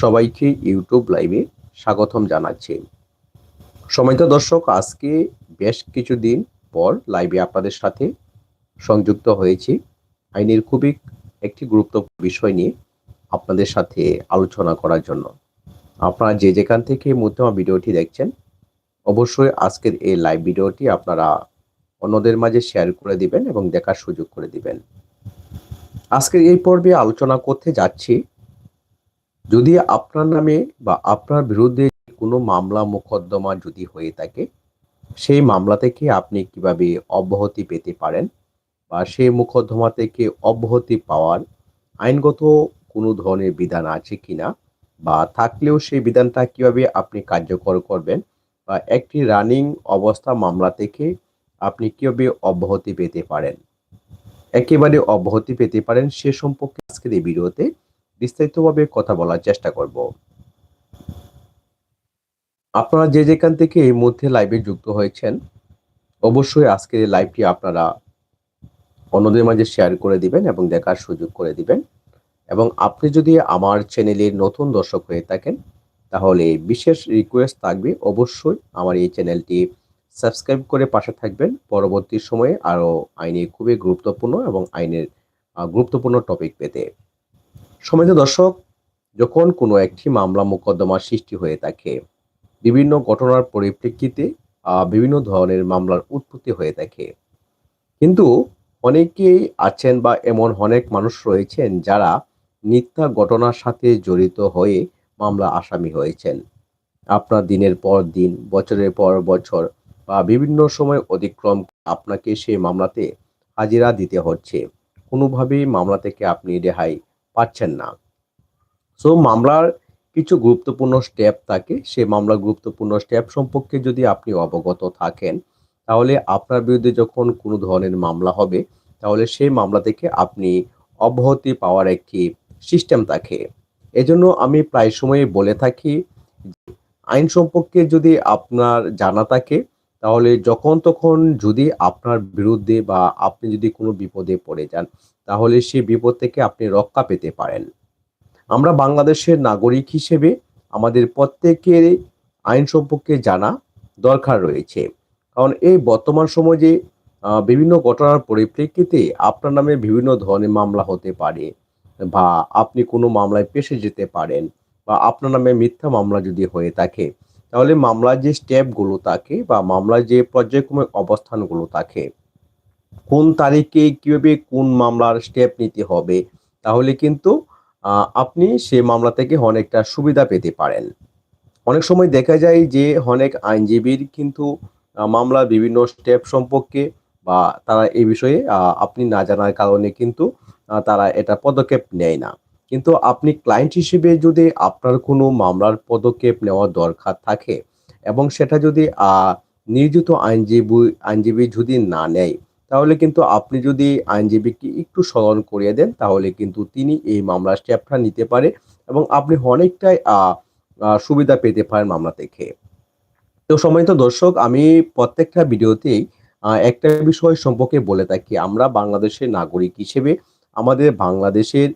সবাইকে ইউটিউব লাইভে স্বাগতম জানাচ্ছি। সময়ত দর্শক, আজকে বেশ কিছুদিন পর লাইভে আপনাদের সাথে সংযুক্ত হয়েছি। আইনের খুবই একটি গুরুত্বপূর্ণ বিষয় নিয়ে আপনাদের সাথে আলোচনা করার জন্য। আপনারা যে যেখান থেকে আমার ভিডিওটি দেখছেন, অবশ্যই আজকের এই লাইভ ভিডিওটি আপনারা অন্যদের মাঝে শেয়ার করে দিবেন এবং দেখার সুযোগ করে দিবেন। আজকের এই পর্বে আলোচনা করতে যাচ্ছি যদি আপনার নামে বা আপনার বিরুদ্ধে কোনো মামলা মোকদ্দমা যদি হয়ে থাকে, সেই মামলা থেকে আপনি কীভাবে অব্যাহতি পেতে পারেন বা সেই মোকদ্দমা থেকে অব্যাহতি পাওয়ার আইনগত কোনো ধরনের বিধান আছে কি না বা থাকলেও সেই বিধানটা কীভাবে আপনি কার্যকর করবেন বা একটি রানিং অবস্থা মামলা থেকে আপনি কীভাবে অব্যাহতি পেতে পারেন? একেবারে অব্যাহতি পেতে পারেন সে সম্পর্কে আজকের এই ভিডিওতে। বিস্তারিতভাবে কথা বলার চেষ্টা করব। আপনারা যে যেখান থেকে এই মধ্যে লাইভে যুক্ত হয়েছেন, অবশ্যই আজকের এই লাইভটি আপনারা অন্যদের মাঝে শেয়ার করে দিবেন এবং দেখার সুযোগ করে দিবেন। এবং আপনি যদি আমার চ্যানেলের নতুন দর্শক হয়ে থাকেন, তাহলে বিশেষ রিকোয়েস্ট থাকবে, অবশ্যই আমার এই চ্যানেলটি সাবস্ক্রাইব করে পাশে থাকবেন। পরবর্তী সময়ে আরও আইনে খুবই গুরুত্বপূর্ণ এবং আইনের গুরুত্বপূর্ণ টপিক পেতে। সমিত দর্শক, যখন কোনো একটি মামলা মোকদ্দমা সৃষ্টি হয়ে থাকে, বিভিন্ন ঘটনার পরিপ্রেক্ষিতে বিভিন্ন ধরনের মামলার উৎপত্তি হয়ে থাকে। কিন্তু অনেকেই আছেন বা এমন অনেক মানুষ রয়েছেন যারা মিথ্যা ঘটনার সাথে জড়িত হয়ে মামলা আসামি হয়েছেন। আপনার দিনের পর দিন, বছরের পর বছর বা বিভিন্ন সময় অতিক্রম আপনাকে সেই মামলাতে হাজিরা দিতে হচ্ছে। কোনোভাবেই মামলা থেকে আপনি রেহাই পাচ্ছেন না। সো মামলার কিছু গুরুত্বপূর্ণ স্টেপ থাকে। সেই মামলার গুরুত্বপূর্ণ স্টেপ সম্পর্কে যদি আপনি অবগত থাকেন, তাহলে আপনার বিরুদ্ধে যখন কোনো ধরনের মামলা হবে, তাহলে সেই মামলা থেকে আপনি অব্যাহতি পাওয়ার একটি সিস্টেম থাকে। এজন্য আমি প্রায় সময় বলে থাকি আইন সম্পর্কে যদি আপনার জানা থাকে, তাহলে যখন তখন যদি আপনার বিরুদ্ধে বা আপনি যদি কোনো বিপদে পড়ে যান তাহলে সেই বিপদ থেকে আপনি রক্ষা পেতে পারেন। আমরা বাংলাদেশের নাগরিক হিসেবে আমাদের প্রত্যেকের আইন সম্পর্কে জানা দরকার রয়েছে। কারণ এই বর্তমান সমাজে বিভিন্ন ঘটনার পরিপ্রেক্ষিতে আপনার নামে বিভিন্ন ধরনের মামলা হতে পারে বা আপনি কোনো মামলায় পেশে যেতে পারেন বা আপনার নামে মিথ্যা মামলা যদি হয়ে থাকে, তাহলে মামলার যে স্টেপগুলো থাকে বা মামলার যে পর্যায়ক্রমিক অবস্থানগুলো থাকে কোন তারিখে কীভাবে কোন মামলার স্টেপ নিতে হবে তাহলে কিন্তু আপনি সে মামলা থেকে অনেকটা সুবিধা পেতে পারেন। অনেক সময় দেখা যায় যে অনেক আইনজীবীর কিন্তু আহ, মামলার বিভিন্ন স্টেপ সম্পর্কে বা তারা এই বিষয়ে আপনি না জানার কারণে কিন্তু তারা এটা পদক্ষেপ নেয় না। কিন্তু আপনি ক্লায়েন্ট হিসেবে যদি আপনার কোনো মামলার পদক্ষেপ নেওয়ার দরকার থাকে এবং সেটা যদি নিয়োজিত আইনজীবী আইনজীবী যদি না নেয় তাহলে কিন্তু আপনি যদি আইনজীবীকে একটু স্মরণ করিয়ে দেন, তাহলে কিন্তু তিনি এই মামলার স্টেপটা নিতে পারে এবং আপনি অনেকটাই সুবিধা পেতে পারেন মামলা থেকে। তো সম্মানিত দর্শক, আমি প্রত্যেকটা ভিডিওতেই একটা বিষয় সম্পর্কে বলে থাকি। আমরা বাংলাদেশের নাগরিক হিসেবে আমাদের বাংলাদেশের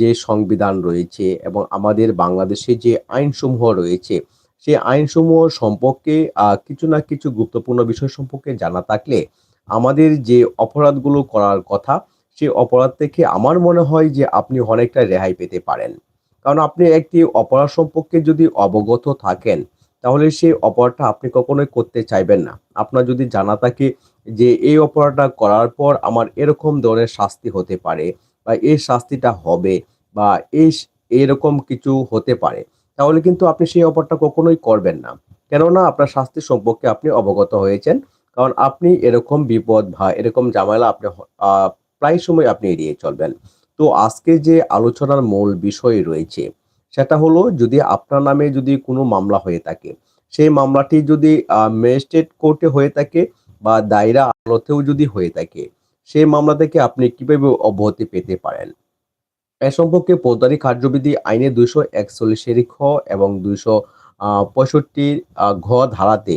যে সংবিধান রয়েছে এবং আমাদের বাংলাদেশে যে আইনসমূহ রয়েছে, সেই আইনসমূহ সম্পর্কে কিছু না কিছু গুরুত্বপূর্ণ বিষয় সম্পর্কে জানা থাকলে আমাদের যে অপরাধগুলো করার কথা, সেই অপরাধ থেকে আমার মনে হয় যে আপনি অনেকটা রেহাই পেতে পারেন। কারণ আপনি একটি অপরাধ সম্পর্কে যদি অবগত থাকেন, তাহলে সেই অপরাধটা আপনি কখনোই করতে চাইবেন না। আপনার যদি জানা থাকে যে এই অপরাধটা করার পর আমার এরকম ধরনের শাস্তি হতে পারে বা এই শাস্তিটা হবে বা এই এরকম কিছু হতে পারে, তাহলে কিন্তু আপনি সেই অপরাধটা কখনোই করবেন না। কেননা আপনার শাস্তি সম্পর্কে আপনি অবগত হয়েছেন কারণ আপনি এরকম বিপদ বা এরকম ঝামেলা আপনি প্রায় সময় আপনি এড়িয়ে চলবেন। তো আজকে যে আলোচনার মূল বিষয় রয়েছে, সেটা হলো যদি আপনার নামে যদি কোনো মামলা হয়ে থাকে, সেই মামলাটি যদি ম্যাজিস্ট্রেট কোর্টে হয়ে থাকে বা দায়রা আদালতেও যদি হয়ে থাকে, সেই মামলা থেকে আপনি কীভাবে অব্যাহতি পেতে পারেন? এ সম্পর্কে ফৌজদারি কার্যবিধি আইনে দুইশো একচল্লিশের খ এবং দুইশো পঁয়ষট্টি ঘ ধারাতে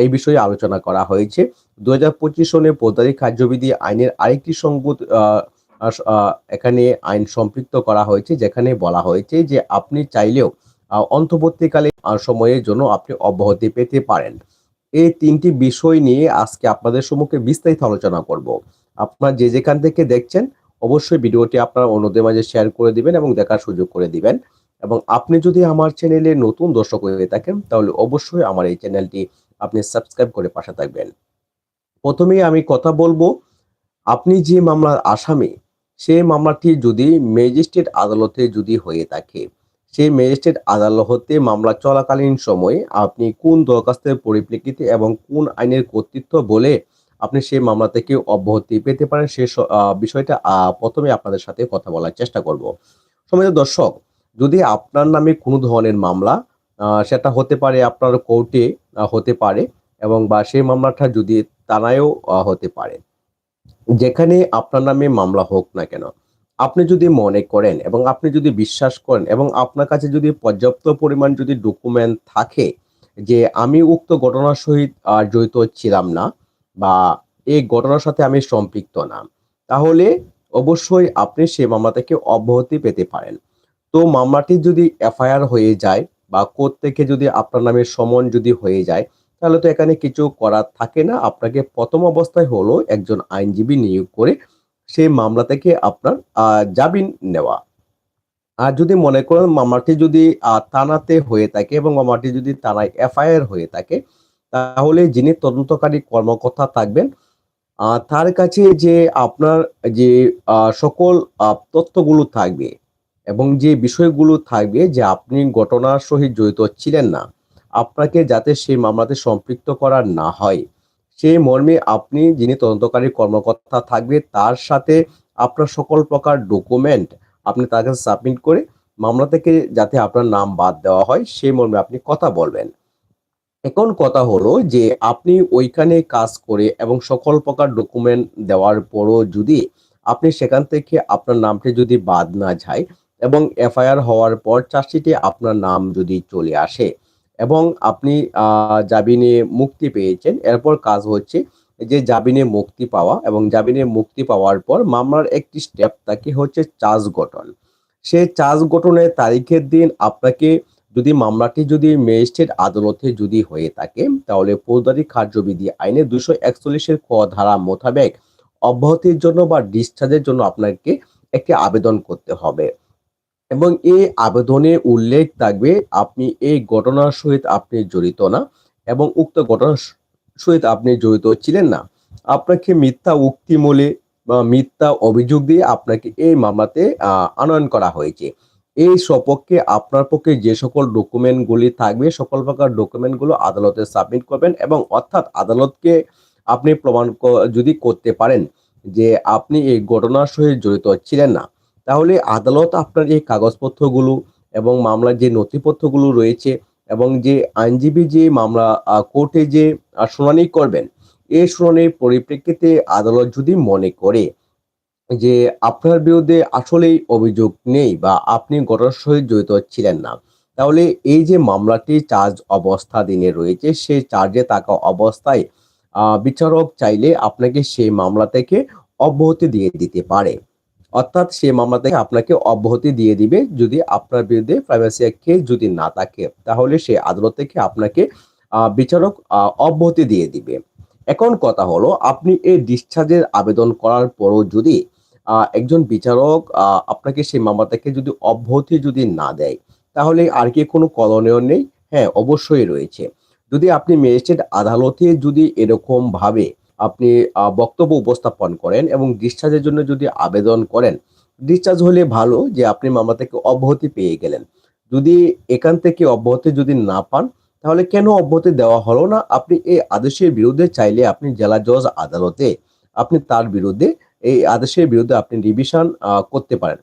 এই বিষয়ে আলোচনা করা হয়েছে। দু হাজার পঁচিশ সনে ফৌজদারি কার্যবিধি আইনের আরেকটি সংগত এখানে আইন সম্পৃক্ত করা হয়েছে, যেখানে বলা হয়েছে যে আপনি চাইলেও অন্তর্বর্তীকালে সময়ের জন্য আপনি অব্যাহতি পেতে পারেন। এই তিনটি বিষয় নিয়ে আজকে আপনাদের সম্মুখে বিস্তারিত আলোচনা করব। আপনারা যে যেখান থেকে দেখছেন, অবশ্যই ভিডিওটি আপনার অন্যদের মাঝে শেয়ার করে দিবেন এবং দেখার সুযোগ করে দিবেন। এবং আপনি যদি আমার চ্যানেলে নতুন দর্শক হয়ে থাকেন, তাহলে অবশ্যই আমার এই চ্যানেলটি আপনি সাবস্ক্রাইব করে পাশে থাকবেন। প্রথমেই আমি কথা বলব, আপনি যে মামলার আসামি সেই মামলাটি যদি ম্যাজিস্ট্রেট আদালতে যদি হয়ে থাকে সেই ম্যাজিস্ট্রেট আদালতে মামলা চলাকালীন সময়ে আপনি কোন দরখাস্তের পরিপ্রেক্ষিতে এবং কোন আইনের কর্তৃত্ব বলে আপনি সেই মামলা থেকে অব্যাহতি পেতে পারেন, সে বিষয়টা প্রথমে আপনাদের সাথে কথা বলার চেষ্টা করব। সময় দর্শক, যদি আপনার নামে কোনো ধরনের মামলা সেটা হতে পারে আপনার কোর্টে হতে পারে এবং বা সেই মামলাটা যদি থানায়ও হতে পারে। যেখানে আপনার নামে মামলা হোক না কেন, আপনি যদি মনে করেন এবং আপনি যদি বিশ্বাস করেন এবং আপনার কাছে যদি পর্যাপ্ত পরিমাণ যদি ডকুমেন্ট থাকে যে আমি উক্ত ঘটনার সহিত জড়িত ছিলাম না বা এই ঘটনার সাথে আমি সম্পৃক্ত না, তাহলে অবশ্যই আপনি সে মামলা থেকে অব্যাহতি পেতে পারেন। তো মামলাটি যদি এফআইআর হয়ে যায় বা কোর্ট যদি আপনার নামে সমন যদি হয়ে যায়, তাহলে তো এখানে কিছু করার থাকে না। আপনাকে প্রথম অবস্থায় হলো একজন আইনজীবী নিয়োগ করে সেই মামলা থেকে আপনার জামিন নেওয়া। আর যদি মনে করেন মামলাটি যদি থানাতে হয়ে থাকে এবং মামলাটি যদি থানায় এফআইআর হয়ে থাকে, তাহলে যিনি তদন্তকারী কর্মকর্তা থাকবেন তার কাছে যে আপনার যে সকল তথ্যগুলো থাকবে এবং যে বিষয়গুলো থাকবে যে আপনি ঘটনার সহিত জড়িত ছিলেন না, আপনাকে যাতে সেই মামলাতে সম্পৃক্ত করা না হয়। সেই মর্মে আপনি যিনি তদন্তকারী কর্মকর্তা থাকবে, তার সাথে আপনার সকল প্রকার ডকুমেন্ট আপনি তার কাছে সাবমিট করে মামলা থেকে যাতে আপনার নাম বাদ দেওয়া হয়, সেই মর্মে আপনি কথা বলবেন। এখন কথা হলো যে আপনি ওইখানে কাজ করে এবং সকল প্রকার ডকুমেন্ট দেওয়ার পরও যদি আপনি সেখান থেকে আপনার নামটি যদি বাদ না যায় এবং এফআইআর হওয়ার পর চার্জশিটে আপনার নাম যদি চলে আসে এবং আপনি জামিনে মুক্তি পেয়েছেন, এরপর কাজ হচ্ছে যে জামিনে মুক্তি পাওয়া এবং জামিনে মুক্তি পাওয়ার পর মামলার একটি স্টেপ থাকে হচ্ছে চার্জ গঠন। সেই চার্জ গঠনের তারিখের দিন আপনাকে যদি মামলাটি যদি ম্যাজিস্ট্রেট আদালতে যদি হয়ে থাকে, তাহলে ফৌজদারি কার্যবিধি আইনে দুশো একচল্লিশের ক ধারা মোতাবেক অব্যাহতির জন্য বা ডিসচার্জের জন্য আপনাকে একটি আবেদন করতে হবে। এবং এই আবেদনে উল্লেখ থাকবে আপনি এই ঘটনার সহিত আপনি জড়িত না এবং উক্ত ঘটনার সহিত আপনি জড়িত ছিলেন না। আপনাকে মিথ্যা উক্তি মূলে বা মিথ্যা অভিযোগ দিয়ে আপনাকে এই মামলাতে আনয়ন করা হয়েছে। এই সপক্ষে আপনার পক্ষে যে সকল ডকুমেন্টগুলি থাকবে, সকল প্রকার ডকুমেন্টগুলো আদালতে সাবমিট করবেন এবং অর্থাৎ আদালতকে আপনি প্রমাণ যদি করতে পারেন যে আপনি এই ঘটনার সহিত জড়িত ছিলেন না। তাহলে আদালত আপনার এই কাগজপত্রগুলো এবং মামলার যে নথিপত্রগুলো রয়েছে এবং যে আইনজীবী যে মামলা কোর্টে যে শুনানি করবেন এই শুনানির পরিপ্রেক্ষিতে আদালত যদি মনে করে যে আপনার বিরুদ্ধে আসলেই অভিযোগ নেই বা আপনি ঘটনার সহিত জড়িত ছিলেন না, তাহলে এই যে মামলাটি চার্জ অবস্থা দিনে রয়েছে সেই চার্জে থাকা অবস্থায় বিচারক চাইলে আপনাকে সেই মামলা থেকে অব্যাহতি দিয়ে দিতে পারে। অর্থাৎ সেই মামলা থেকে আপনাকে অব্যাহতি দিয়ে দিবে যদি আপনার বিরুদ্ধে প্রাইভেসি কেস যদি না থাকে, তাহলে সেই আদালত থেকে আপনাকে বিচারক অব্যাহতি দিয়ে দিবে। এখন কথা হলো, আপনি এই ডিসচার্জের আবেদন করার পরও যদি একজন বিচারক আপনাকে সেই মামলা থেকে যদি অব্যাহতি যদি না দেয়, তাহলে আর কি কোনো করণীয় নেই? হ্যাঁ অবশ্যই রয়েছে। যদি আপনি ম্যাজিস্ট্রেট আদালতে যদি এরকম ভাবে আপনি বক্তব্য উপস্থাপন করেন এবং ডিসচার্জের জন্য যদি আবেদন করেন ডিসচার্জ হলে ভালো যে আপনি মামলা থেকে অব্যাহতি পেয়ে গেলেন। যদি এখান থেকে অব্যাহতি যদি না পান, তাহলে কেন অব্যাহতি দেওয়া হলো না? আপনি এই আদেশের বিরুদ্ধে চাইলে আপনি জেলা জজ আদালতে আপনি তার বিরুদ্ধে এই আদেশের বিরুদ্ধে আপনি রিভিশন করতে পারেন।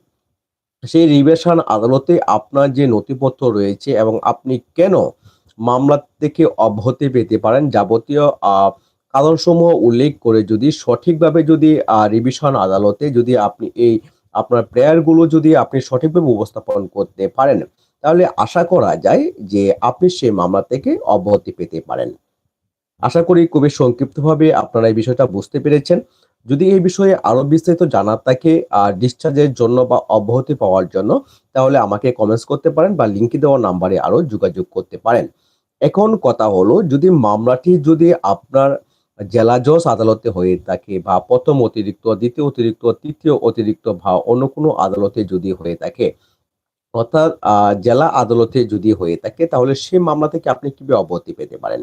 সেই রিভিশন আদালতে আপনার যে নথিপত্র রয়েছে এবং আপনি কেন মামলা থেকে অব্যাহতি পেতে পারেন যাবতীয় কারণসমূহ উল্লেখ করে যদি সঠিকভাবে যদি রিভিশন আদালতে যদি আপনি এই আপনার প্রেয়ারগুলো যদি আপনি সঠিকভাবে উপস্থাপন করতে পারেন, তাহলে আশা করা যায় যে আপনি সেই মামলা থেকে অব্যাহতি পেতে পারেন। আশা করি খুবই সংক্ষিপ্তভাবে আপনারা এই বিষয়টা বুঝতে পেরেছেন। যদি এই বিষয়ে আরও বিস্তারিত জানার থাকে আর ডিসচার্জের জন্য বা অব্যাহতি পাওয়ার জন্য, তাহলে আমাকে কমেন্টস করতে পারেন বা লিঙ্কে দেওয়া নাম্বারে আরও যোগাযোগ করতে পারেন। এখন কথা হলো, যদি মামলাটি যদি আপনার জেলা জজ আদালতে হয়ে থাকে বা প্রথম অতিরিক্ত, দ্বিতীয় অতিরিক্ত, তৃতীয় অতিরিক্ত বা অন্য কোনো আদালতে যদি হয়ে থাকে। অর্থাৎ জেলা আদালতে যদি হয়ে থাকে, তাহলে সে মামলা থেকে আপনি কীভাবে অব্যাহতি পেতে পারেন?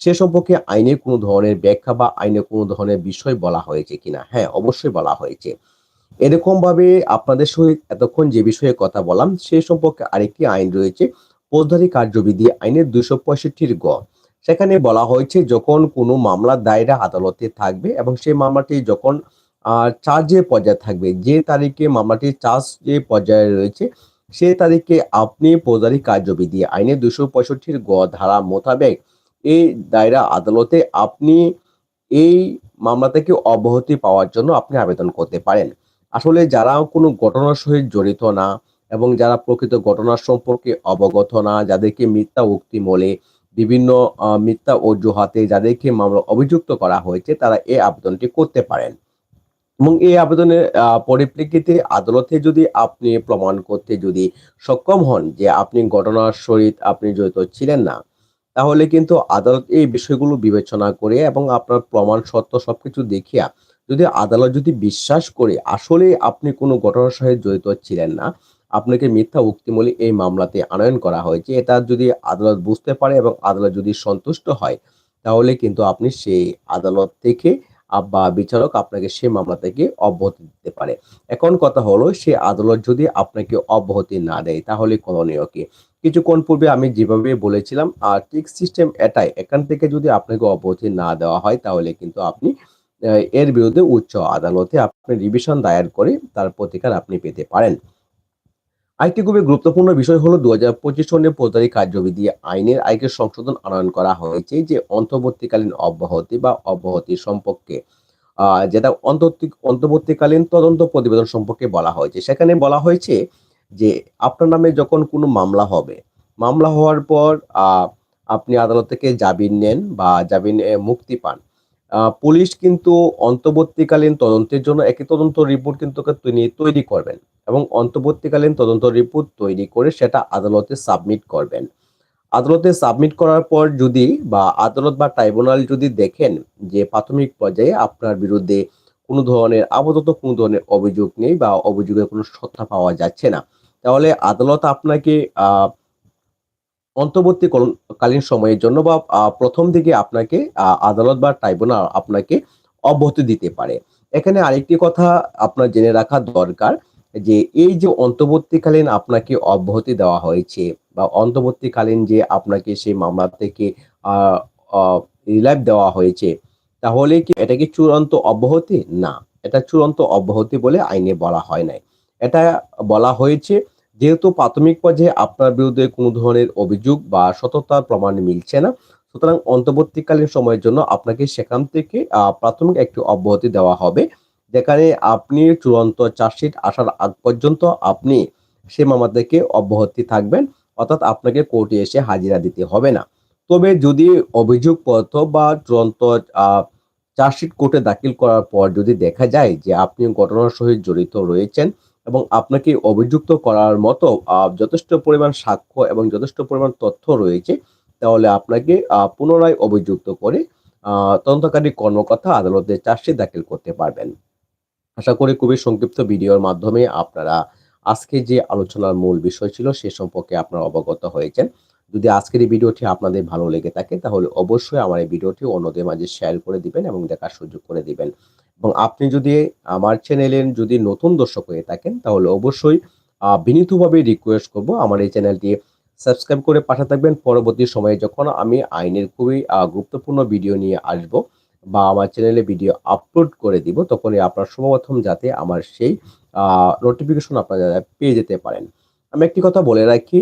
সে সম্পর্কে আইনে কোনো ধরনের ব্যাখ্যা বা আইনে কোনো ধরনের বিষয় বলা হয়েছে কিনা? হ্যাঁ অবশ্যই বলা হয়েছে। এরকম ভাবে আপনাদের সহিত এতক্ষণ যে বিষয়ে কথা বললাম, সে সম্পর্কে আরেকটি আইন রয়েছে ফৌজদারি কার্যবিধি আইনের দুইশো পঁয়ষট্টির গ। সেখানে বলা হয়েছে, যখন কোনো মামলা দায়রা আদালতে থাকবে এবং সেই মামলাটি যখন চার্জের পর্যায়ে থাকবে, যে তারিখে মামলাটি চার্জ যে পর্যায়ে রয়েছে, সে তারিখে আপনি ফৌজদারি কার্যবিধি, আইনে দুশো পঁয়ষট্টির গ ধারা মোতাবেক এই দায়রা আদালতে আপনি এই মামলা থেকে অব্যাহতি পাওয়ার জন্য আপনি আবেদন করতে পারেন। আসলে যারা কোনো ঘটনার সহিত জড়িত না এবং যারা প্রকৃত ঘটনার সম্পর্কে অবগত না, যাদেরকে মিথ্যা উক্তি মলে বিভিন্ন মিথ্যা ও অজুহাতে যাদেরকে মামলা অভিযুক্ত করা হয়েছে, তারা এই আবেদনটি করতে পারেন। এবং এই আবেদনের পরিপ্রেক্ষিতে আদালতে যদি আপনি প্রমাণ করতে যদি সক্ষম হন যে আপনি ঘটনার সহিত আপনি জড়িত ছিলেন না, তাহলে কিন্তু আদালত এই বিষয়গুলো বিবেচনা করে এবং আপনার প্রমাণ সত্য সবকিছু দেখিয়া যদি আদালত যদি বিশ্বাস করে আসলে আপনি কোনো ঘটনার সহিত জড়িত ছিলেন না আপনাকে মিথ্যা উক্তিমূলী এই মামলাতে আনয়ন করা হয়েছে। এটা যদি আদালত বুঝতে পারে এবং আদালত যদি সন্তুষ্ট হয়, তাহলে কিন্তু আপনি সেই আদালত থেকে বা বিচারক আপনাকে সে মামলা থেকে অব্যাহতি দিতে পারে। এখন কথা হলো, সে আদালত যদি আপনাকে অব্যাহতি না দেয়, তাহলে করণীয় কি? কিছুক্ষণ পূর্বে আমি যেভাবে বলেছিলাম আর ঠিক সিস্টেম এটাই। এখান থেকে যদি আপনাকে অব্যাহতি না দেওয়া হয়, তাহলে কিন্তু আপনি এর বিরুদ্ধে উচ্চ আদালতে আপনি রিভিশন দায়ের করে তার প্রতিকার আপনি পেতে পারেন। আরেকটি খুবই গুরুত্বপূর্ণ বিষয় হলো দু হাজার পঁচিশ সনের ফৌজদারি কার্যবিধি আইনের আইনের সংশোধন আনয়ন করা হয়েছে যে অন্তর্বর্তীকালীন অব্যাহতি বা অব্যাহতি সম্পর্কে যেটা অন্তর্বর্তীকালীন তদন্ত প্রতিবেদন সম্পর্কে বলা হয়েছে। সেখানে বলা হয়েছে যে আপনার নামে যখন কোনো মামলা হবে, মামলা হওয়ার পর আপনি আদালত থেকে জামিন নেন বা জামিন মুক্তি পান। পুলিশ কিন্তু অন্তর্বর্তীকালীন তদন্তের জন্য একই তদন্ত রিপোর্ট কিন্তু তিনি তৈরি করবেন এবং অন্তর্বর্তীকালীন তদন্ত রিপোর্ট তৈরি করে সেটা আদালতে সাবমিট করবেন। আদালতে সাবমিট করার পর যদি বা আদালত বা ট্রাইব্যুনাল যদি দেখেন যে প্রাথমিক পর্যায়ে আপনার বিরুদ্ধে কোনো ধরনের আপাতত কোনো ধরনের অভিযোগ নেই বা অভিযোগের কোনো সত্তা পাওয়া যাচ্ছে না, তাহলে আদালত আপনাকে অন্তর্বর্তীকালীন সময়ের জন্য বা প্রথম দিকে আপনাকে আদালত বা ট্রাইব্যুনাল আপনাকে অব্যাহতি দিতে পারে। এখানে আরেকটি কথা আপনার জেনে রাখা দরকার যে, এই যে অন্তর্বর্তীকালীন আপনাকে অব্যাহতি দেওয়া হয়েছে বা অন্তর্বর্তীকালীন যে আপনাকে সেই মামলা থেকে রিলাইভ দেওয়া হয়েছে, তাহলে কি এটা কি চূড়ান্ত অব্যাহতি? না, এটা চূড়ান্ত অব্যাহতি বলে আইনে বলা হয় নাই। এটা বলা হয়েছে যেহেতু প্রাথমিক পর্যায়ে আপনার বিরুদ্ধে কোনো ধরনের অভিযোগ বা সততার প্রমাণ মিলছে না, সুতরাং অন্তর্বর্তীকালীন সময়ের জন্য আপনাকে সেখান থেকে প্রাথমিক একটি অব্যাহতি দেওয়া হবে, যেখানে আপনি চূড়ান্ত চার্জশিট আসার আগ পর্যন্ত আপনি সে মামলা থেকে অব্যাহতি থাকবেন, অর্থাৎ আপনাকে কোর্টে এসে হাজিরা দিতে হবে না। তবে যদি অভিযোগ অভিযোগপত্র বা চূড়ান্ত চার্জশিট কোর্টে দাখিল করার পর যদি দেখা যায় যে আপনি ঘটনার সহিত জড়িত রয়েছেন এবং আপনাকে অভিযুক্ত করার মতো যথেষ্ট পরিমাণ সাক্ষ্য এবং যথেষ্ট পরিমাণ তথ্য রয়েছে, তাহলে আপনাকে পুনরায় অভিযুক্ত করে তদন্তকারী কর্মকর্তা আদালতে চার্জশিট দাখিল করতে পারবেন। আশা করি খুবই সংক্ষিপ্ত ভিডিওর মাধ্যমে আপনারা আজকে যে আলোচনার মূল বিষয় ছিল সে সম্পর্কে আপনারা অবগত হয়েছেন। যদি আজকের এই ভিডিওটি আপনাদের ভালো লেগে থাকে, তাহলে অবশ্যই আমার এই ভিডিওটি অন্যদের মাঝে শেয়ার করে দিবেন এবং দেখার সুযোগ করে দিবেন। এবং আপনি যদি আমার চ্যানেলের যদি নতুন দর্শক হয়ে থাকেন, তাহলে অবশ্যই বিনীতভাবে রিকোয়েস্ট করব আমার এই চ্যানেলটি সাবস্ক্রাইব করে পাঠা থাকবেন। পরবর্তী সময়ে যখন আমি আইনের খুবই গুরুত্বপূর্ণ ভিডিও নিয়ে আসব বা আমার চ্যানেলে ভিডিও আপলোড করে দিব, তখনই আপনার সর্বপ্রথম যাতে আমার সেই নোটিফিকেশন আপনারা পেয়ে যেতে পারেন। আমি একটি কথা বলে রাখি,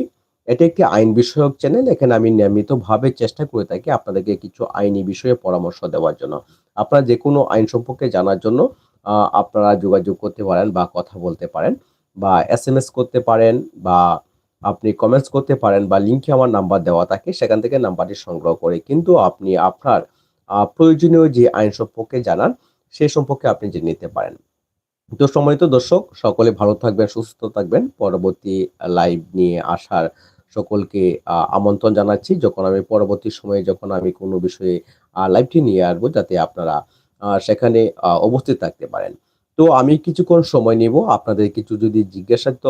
এটি একটি আইন বিষয়ক চ্যানেল, এখানে আমি নিয়মিতভাবে চেষ্টা করে থাকি আপনাদেরকে কিছু আইনি বিষয়ে পরামর্শ দেওয়ার জন্য। আপনারা যে কোনো আইন সম্পর্কে জানার জন্য আপনারা যোগাযোগ করতে পারেন বা কথা বলতে পারেন বা এস এম এস করতে পারেন বা আপনি কমেন্টস করতে পারেন বা লিঙ্কে আমার নাম্বার দেওয়া থাকে, সেখান থেকে নাম্বারটি সংগ্রহ করে কিন্তু আপনি আপনার প্রয়োজনীয় যে আইন সম্পর্কে জানান, সে সম্পর্কে আপনি জেনে নিতে পারেন। তো সম্মানিত দর্শক, সকলে ভালো থাকবেন, সুস্থ থাকবেন। পরবর্তী লাইভ নিয়ে আসার সকলকে আমন্ত্রণ জানাচ্ছি। যখন আমি পরবর্তী সময়ে, যখন আমি কোনো বিষয়ে লাইভটি নিয়ে আসব যাতে আপনারা সেখানে উপস্থিত থাকতে পারেন। তো আমি কিছুক্ষণ সময় নিব। আপনাদের কিছু যদি জিজ্ঞাসার্থ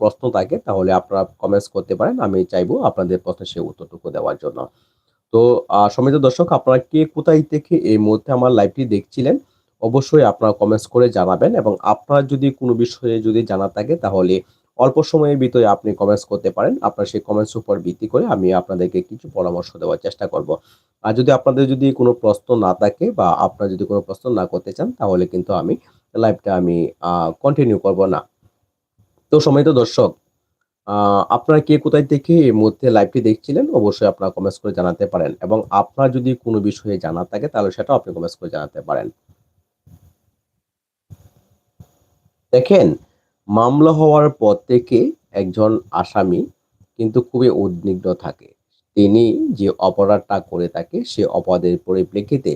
প্রশ্ন থাকে তাহলে আপনারা কমেন্টস করতে পারেন। আমি চাইব আপনাদের প্রশ্নের সে উত্তরটুকু দেওয়ার জন্য। তো সম্মানিত দর্শক, আপনারা কে কোথায় থেকে এই মুহূর্তে আমার লাইভটি দেখছিলেন? অবশ্যই আপনারা কমেন্টস করে জানাবেন এবং আপনার যদি কোনো বিষয়ে যদি জানা থাকে তাহলে অল্প সময়ের ভিতরে আপনি কমেন্টস করতে পারেন। আপনার সেই কমেন্টস উপর ভিত্তি করে আমি আপনাদেরকে কিছু পরামর্শ দেওয়ার চেষ্টা করব। আর যদি আপনাদের যদি কোনো প্রশ্ন না থাকে বা আপনারা যদি কোনো প্রশ্ন না করতে চান, তাহলে কিন্তু আমি লাইভটা আমি কন্টিনিউ করব না। তো সময় তো দর্শক আপনারা কে কোথায় থেকে এই মুহূর্তে লাইভটি দেখছিলেন, অবশ্যই আপনারা কমেন্টস করে জানাতে পারেন। এবং আপনার যদি কোনো বিষয়ে জানা থাকে, তাহলে সেটাও আপনি কমেন্টস করে জানাতে পারেন। দেখেন মামলা হওয়ার পর থেকে একজন আসামি কিন্তু খুবই উদ্বিগ্ন থাকে। তিনি যে অপরাধটা করে থাকে, সে অপরাধের পরিপ্রেক্ষিতে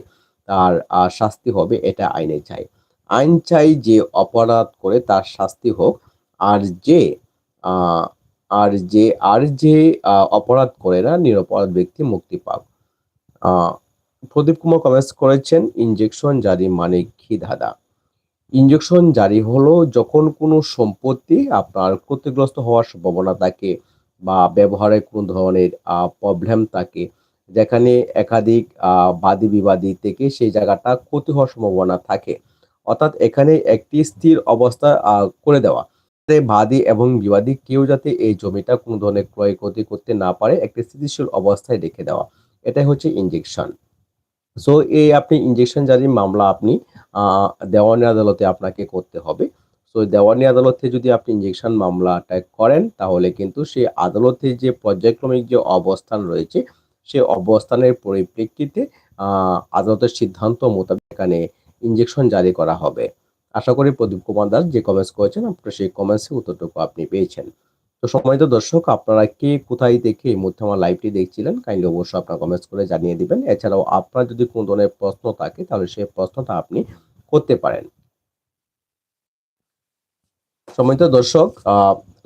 তার শাস্তি হবে এটা আইনে চাই। আইন চাই যে অপরাধ করে তার শাস্তি হোক, আর যে আর যে আর যে অপরাধ করে না, নিরপরাধ ব্যক্তি মুক্তি পাক। প্রদীপ কুমার কমেন্টস করেছেন ইনজেকশন জারি মানে কি ধাঁধা ইনজেকশন জারি হলো যখন কোনো সম্পত্তি আপনার ক্ষতিগ্রস্ত হওয়ার সম্ভাবনা থাকে বা ব্যবহারে কোনো ধরনের প্রবলেম থাকে। যেখানে একাধিক বাদী বিবাদী থেকে সেই জায়গাটা ক্ষতি হওয়ার সম্ভাবনা থাকে। অর্থাৎ এখানে একটি স্থির অবস্থা করে দেওয়া। বাদী এবং বিবাদী কেউ যাতে এই জমিটা কোনো ধরনের ক্রয় ক্ষতি করতে না পারে, একটি স্থিতিশীল অবস্থায় রেখে দেওয়া। এটাই হচ্ছে ইনজেকশন সো এই আপনি ইনজেকশন জারি মামলা আপনি দেওয়ানি আদালতে আপনাকে করতে হবে। সো দেওয়ানি আদালতে যদি আপনি ইনজেকশন মামলাটা করেন, তাহলে কিন্তু সেই আদালতে যে পর্যায়ক্রমিক যে অবস্থান রয়েছে, সে অবস্থানের পরিপ্রেক্ষিতে আদালতের সিদ্ধান্ত মোতাবেক এখানে ইঞ্জেকশন জারি করা হবে। আশা করি প্রদীপ কুমার দাস যে কমেন্টস করেছেন, আপনার সেই কমেন্টসে উত্তরটুকু আপনি পেয়েছেন। তো সম্মানিত দর্শক, আপনারা কে কোথায় দেখে মুহূর্তে আমার লাইভটি দেখছিলেন কাইন্ডলি অবশ্যই আপনার কমেন্টস করে জানিয়ে দিবেন। এছাড়াও আপনার যদি কোনো ধরনের প্রশ্ন থাকে, তাহলে সেই প্রশ্নটা আপনি করতে পারেন। সম্মানিত দর্শক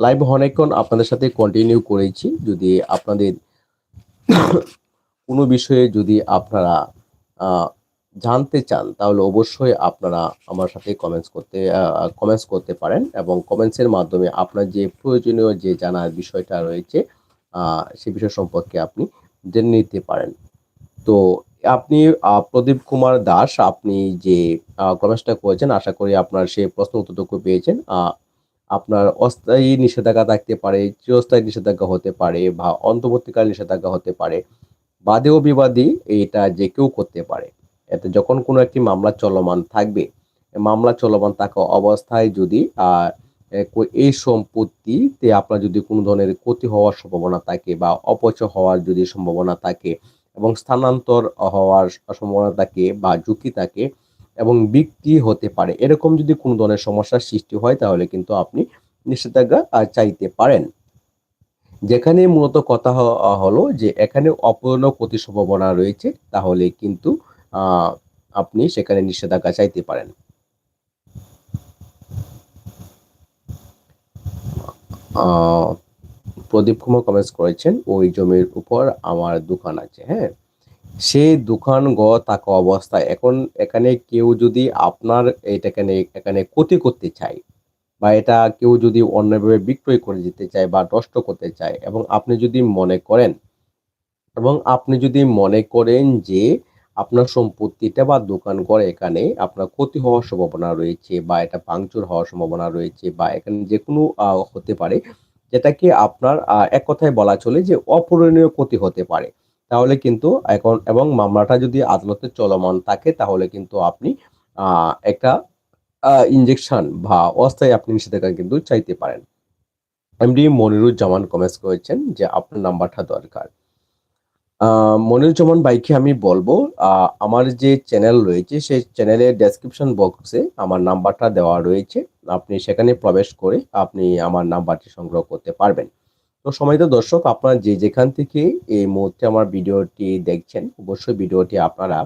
লাইভ অনেকক্ষণ আপনাদের সাথে কন্টিনিউ করেছি। যদি আপনাদের কোনো বিষয়ে যদি আপনারা জানতে চান, তাহলে অবশ্যই আপনারা আমার সাথে কমেন্টস করতে কমেন্টস করতে পারেন এবং কমেন্টসের মাধ্যমে আপনার যে প্রয়োজনীয় যে জানার বিষয়টা রয়েছে সে বিষয় সম্পর্কে আপনি জেনে নিতে পারেন। তো আপনি প্রদীপ কুমার দাস, আপনি যে কমেন্টসটা করেছেন, আশা করি আপনার সে প্রশ্ন উত্তরটুকু পেয়েছেন। আপনার অস্থায়ী নিষেধাজ্ঞা থাকতে পারে, চিরস্থায়ী নিষেধাজ্ঞা হতে পারে বা অন্তর্বর্তীকালীন নিষেধাজ্ঞা হতে পারে, বাদী বিবাদী এটা যে কেউ করতে পারে। এতে যখন কোনো একটি মামলা চলমান থাকবে মামলা চলমান থাকা অবস্থায় যদি এই সম্পত্তিতে আপনার যদি কোনো ধরনের ক্ষতি হওয়ার সম্ভাবনা থাকে বা অপচয় হওয়ার যদি সম্ভাবনা থাকে এবং স্থানান্তর হওয়ার সম্ভাবনা থাকে বা ঝুঁকি থাকে এবং বিক্রি হতে পারে, এরকম যদি কোনো ধরনের সমস্যার সৃষ্টি হয় তাহলে কিন্তু আপনি নিষেধাজ্ঞা চাইতে পারেন। যেখানে মূলত কথা হলো যে এখানে অপূর্ণ ক্ষতি সম্ভাবনা রয়েছে, তাহলে কিন্তু আপনি সেখানে নিষেধাজ্ঞা চাইতে পারেন। প্রদীপ কুমার কমেন্টস করেছেন, ওই জমির উপর আমার দোকান আছে। হ্যাঁ সেই দোকান গ থাকা অবস্থায় এখন এখানে কেউ যদি আপনার এটাকে এখানে ক্ষতি করতে চায় বা এটা কেউ যদি অন্যভাবে বিক্রয় করে দিতে চায় বা নষ্ট করতে চায় এবং আপনি যদি মনে করেন, এবং আপনি যদি মনে করেন যে আপনার সম্পত্তিটা বা দোকান ঘর এখানে আপনার ক্ষতি হওয়ার সম্ভাবনা রয়েছে বা এটা ভাঙচুর হওয়ার সম্ভাবনা রয়েছে বা এখানে যে কোনো হতে পারে, যেটাকে আপনার এক কথায় বলা চলে যে অপূরণীয় ক্ষতি হতে পারে। তাহলে কিন্তু এখন, এবং মামলাটা যদি আদালতে চলমান থাকে, তাহলে কিন্তু আপনি একটা ইনজেকশন বা অস্থায়ী আপনি নিষেধাজ্ঞা কিন্তু চাইতে পারেন। এমডি মনিরুজ্জামান কমেন্টস করেছেন যে আপনার নাম্বারটা দরকার। মনিরুজ্জামান বাইকে আমি বলব আমার যে চ্যানেল রয়েছে, সেই চ্যানেলের ডেসক্রিপশন বক্সে আমার নাম্বারটা দেওয়া রয়েছে। আপনি সেখানে প্রবেশ করে আপনি আমার নাম্বারটি সংগ্রহ করতে পারবেন। তো সময়ত দর্শক, আপনারা যে যেখান থেকে এই মুহূর্তে আমার ভিডিওটি দেখছেন, অবশ্যই ভিডিওটি আপনারা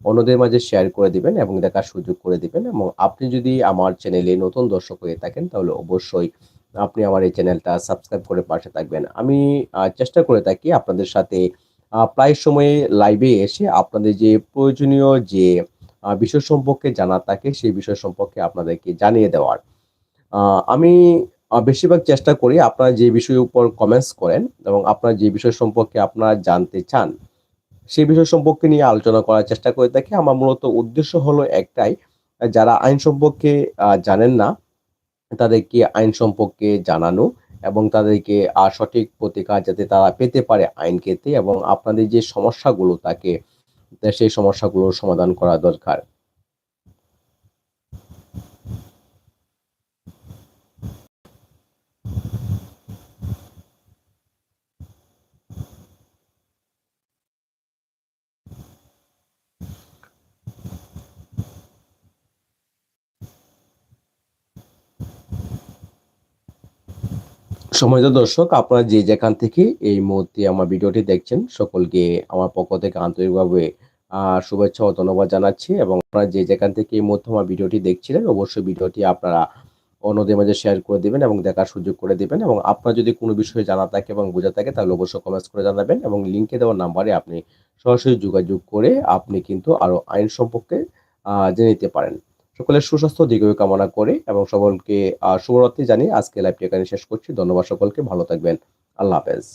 অন্যদের মাঝে শেয়ার করে দিবেন এবং দেখার সুযোগ করে দিবেন এবং আপনি যদি আমার চ্যানেলে নতুন দর্শক হয়ে থাকেন, তাহলে অবশ্যই আপনি আমার এই চ্যানেলটা সাবস্ক্রাইব করে পাশে থাকবেন। আমি চেষ্টা করে থাকি আপনাদের সাথে প্রায় সময়ে লাইভে এসে আপনাদের যে প্রয়োজনীয় যে বিষয় সম্পর্কে জানা থাকে, সেই বিষয় সম্পর্কে আপনাদেরকে জানিয়ে দেওয়ার। আমি বেশিরভাগ চেষ্টা করি আপনারা যে বিষয়ের উপর কমেন্টস করেন এবং আপনারা যে বিষয় সম্পর্কে আপনারা জানতে চান, সেই বিষয় সম্পর্কে নিয়ে আলোচনা করার চেষ্টা করে থাকি। আমার মূলত উদ্দেশ্য হলো একটাই, যারা আইন সম্পর্কে জানেন না, তাদেরকে আইন সম্পর্কে জানানো এবং তাদেরকে সঠিক প্রতিকার যাতে তারা পেতে পারে আইন ক্ষেত্রে এবং আপনাদের যে সমস্যাগুলো তাকে সেই সমস্যাগুলোর সমাধান করা দরকার। সম্মানিত দর্শক, আপনারা যে যেখান থেকে এই মুহূর্তে আমার ভিডিওটি দেখছেন, সকলকে আমার পক্ষ থেকে আন্তরিকভাবে শুভেচ্ছা ও ধন্যবাদ জানাচ্ছি এবং আপনারা যে যেখান থেকে এই মুহূর্তে আমার ভিডিওটি দেখছিলেন, অবশ্যই ভিডিওটি আপনারা অন্যদের মাঝে শেয়ার করে দিবেন এবং দেখার সুযোগ করে দিবেন এবং আপনার যদি কোনো বিষয়ে জানা থাকে এবং বোঝা থাকে, তাহলে অবশ্যই কমেন্টস করে জানাবেন এবং লিঙ্কে দেওয়া নাম্বারে আপনি সরাসরি যোগাযোগ করে আপনি কিন্তু আরও আইন সম্পর্কে জেনে নিতে পারেন। সকলের সুস্বাস্থ্য দীর্ঘ কামনা করে এবং সকলকে শুভরাত্রি জানিয়ে আজকে লাইভটি এখানে শেষ করছি। ধন্যবাদ সকলকে, ভালো থাকবেন। আল্লাহ হাফেজ।